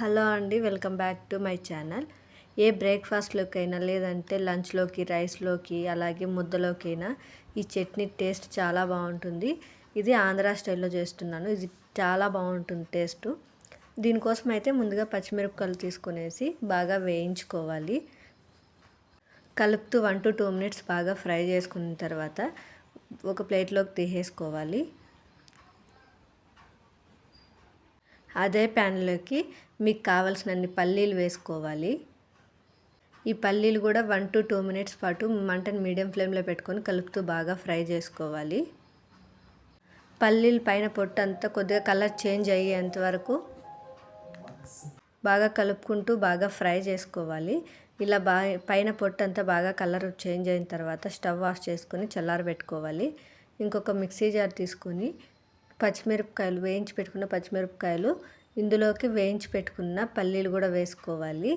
Hello అండి welcome back to my channel. ఏ బ్రేక్ఫాస్ట్లోకి అయినా లేదంటే లంచ్లోకి రైస్లోకి అలాగే ముద్దలోకైనా ఈ చట్నీ టేస్ట్ చాలా బాగుంటుంది. ఇది ఆంధ్ర స్టైల్లో చేస్తున్నాను. ఇది చాలా బాగుంటుంది టేస్ట్. దీనికోసం అయితే ముందుగా పచ్చిమిరపకాయలు తీసుకునేసి బాగా వేయించుకోవాలి. కలుపుతూ వన్ టు టూ మినిట్స్ బాగా ఫ్రై చేసుకున్న తర్వాత ఒక ప్లేట్లోకి తీసేసుకోవాలి. అదే ప్యాన్లోకి మీకు కావాల్సినన్ని పల్లీలు వేసుకోవాలి. ఈ పల్లీలు కూడా వన్ టు టూ మినిట్స్ పాటు మంటను మీడియం ఫ్లేమ్లో పెట్టుకొని కలుపుతూ బాగా ఫ్రై చేసుకోవాలి. పల్లీలు పైన పొట్టు అంతా కొద్దిగా కలర్ చేంజ్ అయ్యేంత వరకు బాగా కలుపుకుంటూ బాగా ఫ్రై చేసుకోవాలి. ఇలా బాగా పైన పొట్టు అంతా బాగా కలర్ చేంజ్ అయిన తర్వాత స్టవ్ ఆఫ్ చేసుకొని చల్లారబెట్టుకోవాలి. ఇంకొక మిక్సీ జార్ తీసుకొని పచ్చిమిరపకాయలు వేయించి పెట్టుకున్న పచ్చిమిరపకాయలు ఇందులోకి వేయించి పెట్టుకున్న పల్లీలు కూడా వేసుకోవాలి.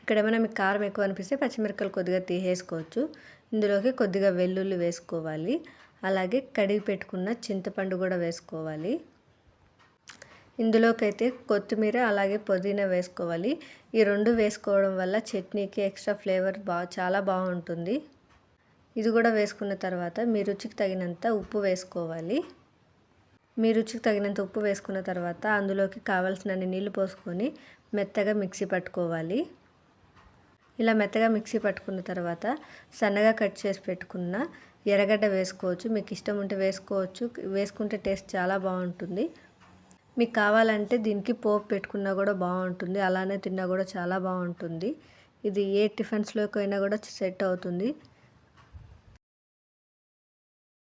ఇక్కడ ఏమైనా మీకు కారం ఎక్కువ అనిపిస్తే పచ్చిమిరపకాయలు కొద్దిగా తీసేసుకోవచ్చు. ఇందులోకి కొద్దిగా వెల్లుల్లి వేసుకోవాలి. అలాగే కడిగి పెట్టుకున్న చింతపండు కూడా వేసుకోవాలి. ఇందులోకైతే కొత్తిమీర అలాగే పుదీనా వేసుకోవాలి. ఈ రెండు వేసుకోవడం వల్ల చట్నీకి ఎక్స్ట్రా ఫ్లేవర్ బా చాలా బాగుంటుంది. ఇది కూడా వేసుకున్న తర్వాత మీ రుచికి తగినంత ఉప్పు వేసుకోవాలి. మీ రుచికి తగినంత ఉప్పు వేసుకున్న తర్వాత అందులోకి కావాల్సినన్ని నీళ్ళు పోసుకొని మెత్తగా మిక్సీ పట్టుకోవాలి. ఇలా మెత్తగా మిక్సీ పట్టుకున్న తర్వాత సన్నగా కట్ చేసి పెట్టుకున్న ఎర్రగడ్డ వేసుకోవచ్చు. మీకు ఇష్టం ఉంటే వేసుకోవచ్చు. వేసుకుంటే టేస్ట్ చాలా బాగుంటుంది. మీకు కావాలంటే దీనికి పోపు పెట్టుకున్నా కూడా బాగుంటుంది. అలానే తిన్నా కూడా చాలా బాగుంటుంది. ఇది ఏ టిఫిన్స్లోకి అయినా కూడా సెట్ అవుతుంది.